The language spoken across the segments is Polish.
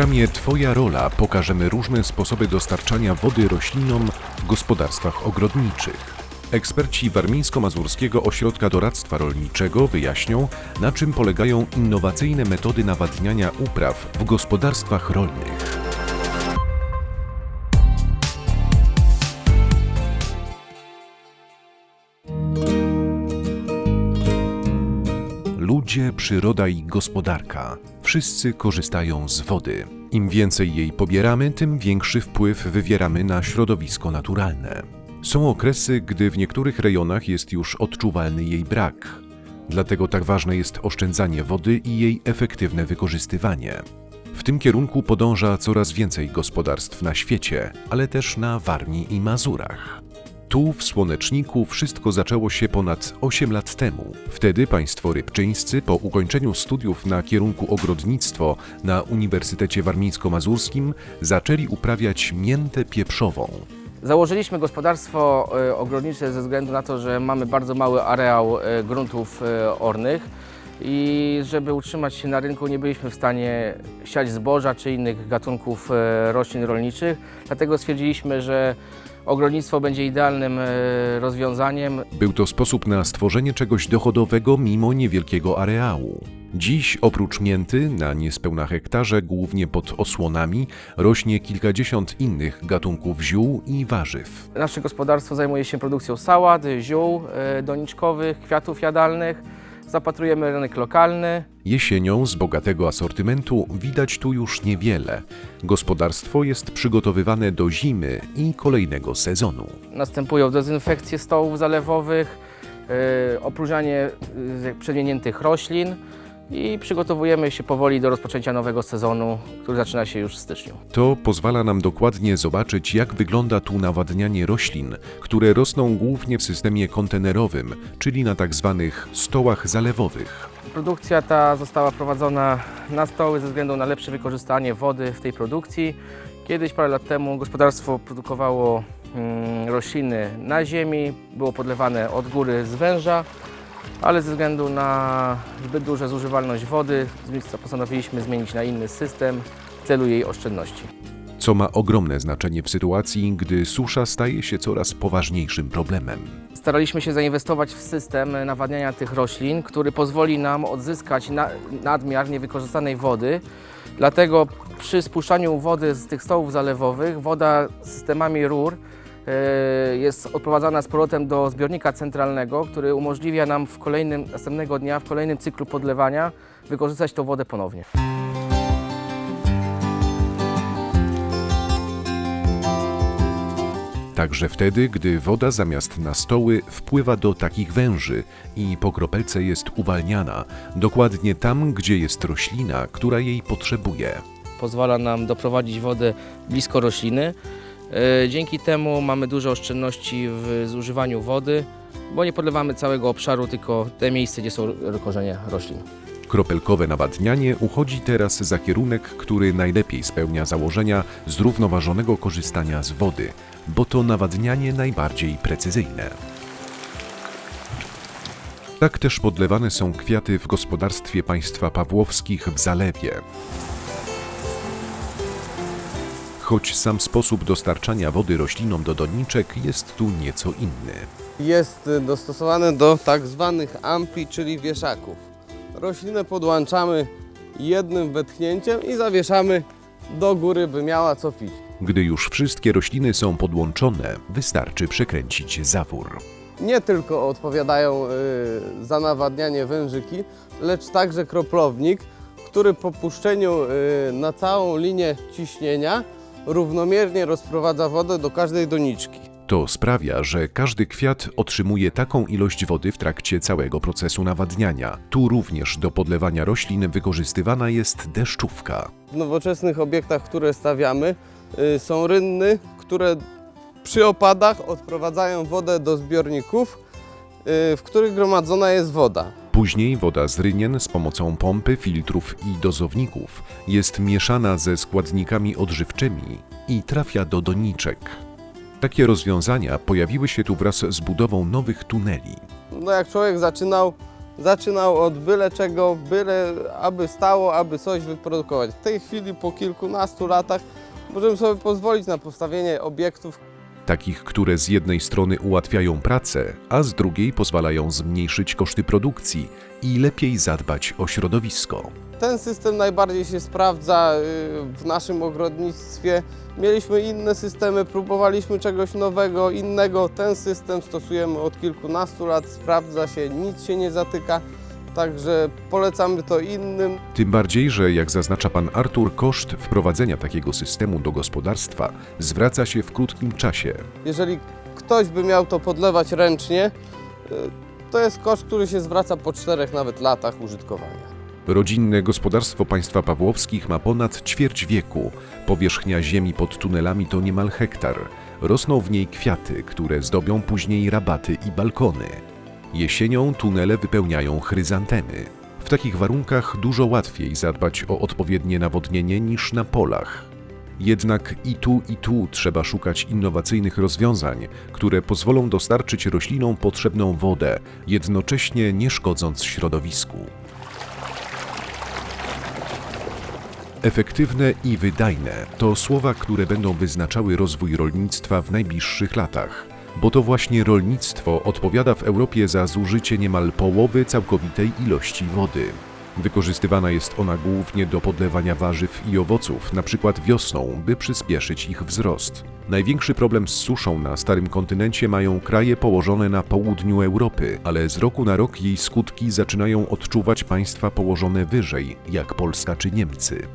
programie Twoja rola pokażemy różne sposoby dostarczania wody roślinom w gospodarstwach ogrodniczych. Eksperci Warmińsko-Mazurskiego Ośrodka Doradztwa Rolniczego wyjaśnią, na czym polegają innowacyjne metody nawadniania upraw w gospodarstwach rolnych. Ludzie, przyroda i gospodarka. Wszyscy korzystają z wody. Im więcej jej pobieramy, tym większy wpływ wywieramy na środowisko naturalne. Są okresy, gdy w niektórych rejonach jest już odczuwalny jej brak. Dlatego tak ważne jest oszczędzanie wody i jej efektywne wykorzystywanie. W tym kierunku podąża coraz więcej gospodarstw na świecie, ale też na Warmii i Mazurach. Tu, w Słoneczniku, wszystko zaczęło się ponad 8 lat temu. Wtedy państwo rybczyńscy, po ukończeniu studiów na kierunku ogrodnictwo na Uniwersytecie Warmińsko-Mazurskim, zaczęli uprawiać miętę pieprzową. Założyliśmy gospodarstwo e, ogrodnicze ze względu na to, że mamy bardzo mały areał e, gruntów e, ornych i żeby utrzymać się na rynku nie byliśmy w stanie siać zboża czy innych gatunków e, roślin rolniczych. Dlatego stwierdziliśmy, że ogrodnictwo będzie idealnym e, rozwiązaniem. Był to sposób na stworzenie czegoś dochodowego mimo niewielkiego areału. Dziś oprócz mięty na niespełna hektarze, głównie pod osłonami, rośnie kilkadziesiąt innych gatunków ziół i warzyw. Nasze gospodarstwo zajmuje się produkcją sałat, ziół e, doniczkowych, kwiatów jadalnych. Zapatrujemy rynek lokalny, Jesienią z bogatego asortymentu widać tu już niewiele. Gospodarstwo jest przygotowywane do zimy i kolejnego sezonu. Następują dezynfekcje stołów zalewowych, yy, opróżnianie yy, przemieniętych roślin i przygotowujemy się powoli do rozpoczęcia nowego sezonu, który zaczyna się już w styczniu. To pozwala nam dokładnie zobaczyć, jak wygląda tu nawadnianie roślin, które rosną głównie w systemie kontenerowym, czyli na tak zwanych stołach zalewowych. Produkcja ta została prowadzona na stoły ze względu na lepsze wykorzystanie wody w tej produkcji. Kiedyś, parę lat temu, gospodarstwo produkowało mm, rośliny na ziemi, było podlewane od góry z węża, ale ze względu na zbyt dużą zużywalność wody zmi- postanowiliśmy zmienić na inny system w celu jej oszczędności. Co ma ogromne znaczenie w sytuacji, gdy susza staje się coraz poważniejszym problemem. Staraliśmy się zainwestować w system nawadniania tych roślin, który pozwoli nam odzyskać na, nadmiar niewykorzystanej wody. Dlatego przy spuszczaniu wody z tych stołów zalewowych, woda systemami rur jest odprowadzana z powrotem do zbiornika centralnego, który umożliwia nam w kolejnym, następnego dnia, w kolejnym cyklu podlewania wykorzystać tą wodę ponownie. Także wtedy, gdy woda zamiast na stoły wpływa do takich węży i po kropelce jest uwalniana, dokładnie tam, gdzie jest roślina, która jej potrzebuje. pozwala nam doprowadzić wodę blisko rośliny. E, Dzięki temu mamy duże oszczędności w zużywaniu wody, bo nie podlewamy całego obszaru, tylko te miejsce, gdzie są korzenie roślin. Kropelkowe nawadnianie uchodzi teraz za kierunek, który najlepiej spełnia założenia zrównoważonego korzystania z wody, bo to nawadnianie najbardziej precyzyjne. Tak też podlewane są kwiaty w gospodarstwie państwa Pawłowskich w Zalewie. Choć sam sposób dostarczania wody roślinom do doniczek jest tu nieco inny. jest y, dostosowane do tak zwanych ampli, czyli wieszaków. Roślinę podłączamy jednym wetchnięciem i zawieszamy do góry, by miała co pić. Gdy już wszystkie rośliny są podłączone, wystarczy przekręcić zawór. Nie tylko odpowiadają y, za nawadnianie wężyki, lecz także kroplownik, który po puszczeniu y, na całą linię ciśnienia równomiernie rozprowadza wodę do każdej doniczki. To sprawia, że każdy kwiat otrzymuje taką ilość wody w trakcie całego procesu nawadniania. Tu również do podlewania roślin wykorzystywana jest deszczówka. W nowoczesnych obiektach, które stawiamy, y, są rynny, które przy opadach odprowadzają wodę do zbiorników, y, w których gromadzona jest woda. Później woda z rynien z pomocą pompy, filtrów i dozowników jest mieszana ze składnikami odżywczymi i trafia do doniczek. Takie rozwiązania pojawiły się tu wraz z budową nowych tuneli. No jak człowiek zaczynał, zaczynał od byle czego, byle aby stało, aby coś wyprodukować. W tej chwili po kilkunastu latach możemy sobie pozwolić na postawienie obiektów, Takich, które z jednej strony ułatwiają pracę, a z drugiej pozwalają zmniejszyć koszty produkcji i lepiej zadbać o środowisko. Ten system najbardziej się sprawdza y, w naszym ogrodnictwie. Mieliśmy inne systemy, próbowaliśmy czegoś nowego, innego. Ten system stosujemy od kilkunastu lat, sprawdza się, nic się nie zatyka, także polecamy to innym. Tym bardziej, że jak zaznacza pan Artur, koszt wprowadzenia takiego systemu do gospodarstwa zwraca się w krótkim czasie. Jeżeli ktoś by miał to podlewać ręcznie, y, to jest koszt, który się zwraca po czterech nawet latach użytkowania. Rodzinne gospodarstwo państwa Pawłowskich ma ponad ćwierć wieku. Powierzchnia ziemi pod tunelami to niemal hektar. Rosną w niej kwiaty, które zdobią później rabaty i balkony. Jesienią tunele wypełniają chryzantemy. W takich warunkach dużo łatwiej zadbać o odpowiednie nawodnienie niż na polach. Jednak i tu, i tu trzeba szukać innowacyjnych rozwiązań, które pozwolą dostarczyć roślinom potrzebną wodę, jednocześnie nie szkodząc środowisku. Efektywne i wydajne to słowa, które będą wyznaczały rozwój rolnictwa w najbliższych latach, bo to właśnie rolnictwo odpowiada w Europie za zużycie niemal połowy całkowitej ilości wody. Wykorzystywana jest ona głównie do podlewania warzyw i owoców, na przykład wiosną, by przyspieszyć ich wzrost. Największy problem z suszą na starym kontynencie mają kraje położone na południu Europy, ale z roku na rok jej skutki zaczynają odczuwać państwa położone wyżej, jak Polska czy Niemcy.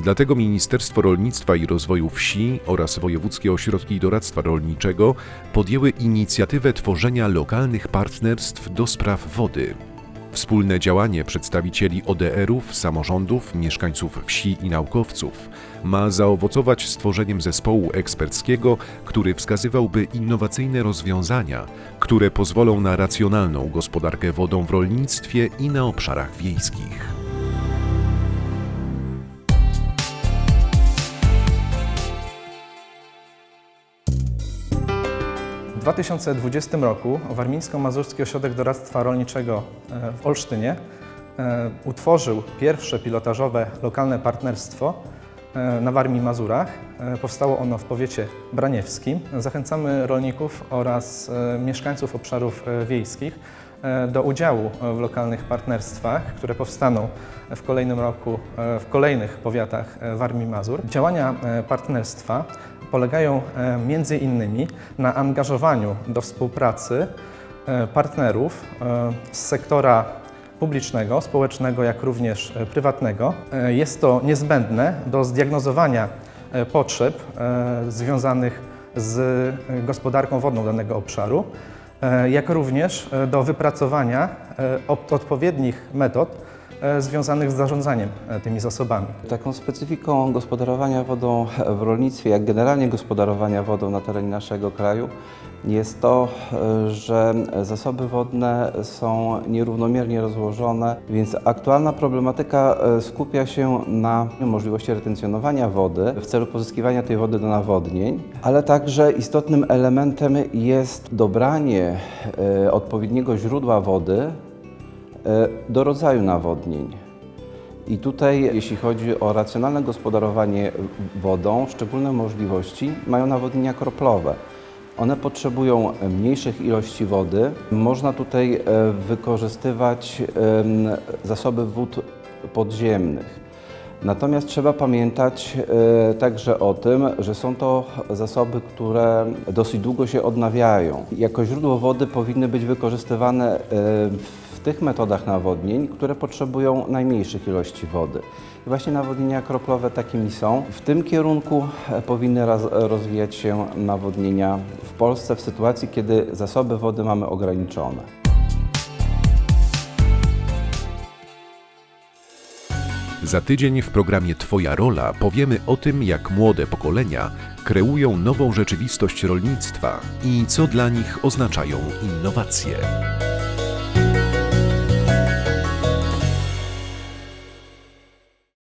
Dlatego Ministerstwo Rolnictwa i Rozwoju Wsi oraz Wojewódzkie Ośrodki Doradztwa Rolniczego podjęły inicjatywę tworzenia lokalnych partnerstw do spraw wody. Wspólne działanie przedstawicieli ODR-ów, samorządów, mieszkańców wsi i naukowców ma zaowocować stworzeniem zespołu eksperckiego, który wskazywałby innowacyjne rozwiązania, które pozwolą na racjonalną gospodarkę wodą w rolnictwie i na obszarach wiejskich. 2020 roku Warmińsko-Mazurski Ośrodek Doradztwa Rolniczego e, w Olsztynie e, utworzył pierwsze pilotażowe lokalne partnerstwo e, na Warmii Mazurach. Powstało ono w powiecie braniewskim. Zachęcamy rolników oraz mieszkańców obszarów wiejskich do udziału w lokalnych partnerstwach, które powstaną w kolejnym roku w kolejnych powiatach Warmii Mazur. Działania partnerstwa polegają e, między innymi na angażowaniu do współpracy e, partnerów e, z sektora publicznego, społecznego, jak również prywatnego. Jest to niezbędne do zdiagnozowania potrzeb związanych z gospodarką wodną danego obszaru, jak również do wypracowania odpowiednich metod związanych z zarządzaniem e, tymi zasobami. Taką specyfiką gospodarowania wodą w rolnictwie, jak generalnie gospodarowania wodą na terenie naszego kraju, jest to, e, że zasoby wodne są nierównomiernie rozłożone, więc aktualna problematyka e, skupia się na możliwości retencjonowania wody w celu pozyskiwania tej wody do nawodnień, ale także istotnym elementem jest dobranie e, odpowiedniego źródła wody e, do rodzaju nawodnień. I tutaj, jeśli chodzi o racjonalne gospodarowanie wodą, szczególne możliwości mają nawodnienia kroplowe. One potrzebują mniejszych ilości wody. Można tutaj e, wykorzystywać zasoby wód podziemnych. Natomiast trzeba pamiętać e, także o tym, że są to zasoby, które dosyć długo się odnawiają. Jako źródło wody powinny być wykorzystywane e, w tych metodach nawodnień, które potrzebują najmniejszych ilości wody. I właśnie nawodnienia kroplowe takimi są. W tym kierunku e, powinny raz, rozwijać się nawodnienia w Polsce w sytuacji, kiedy zasoby wody mamy ograniczone. Za tydzień w programie Twoja rola powiemy o tym, jak młode pokolenia kreują nową rzeczywistość rolnictwa i co dla nich oznaczają innowacje.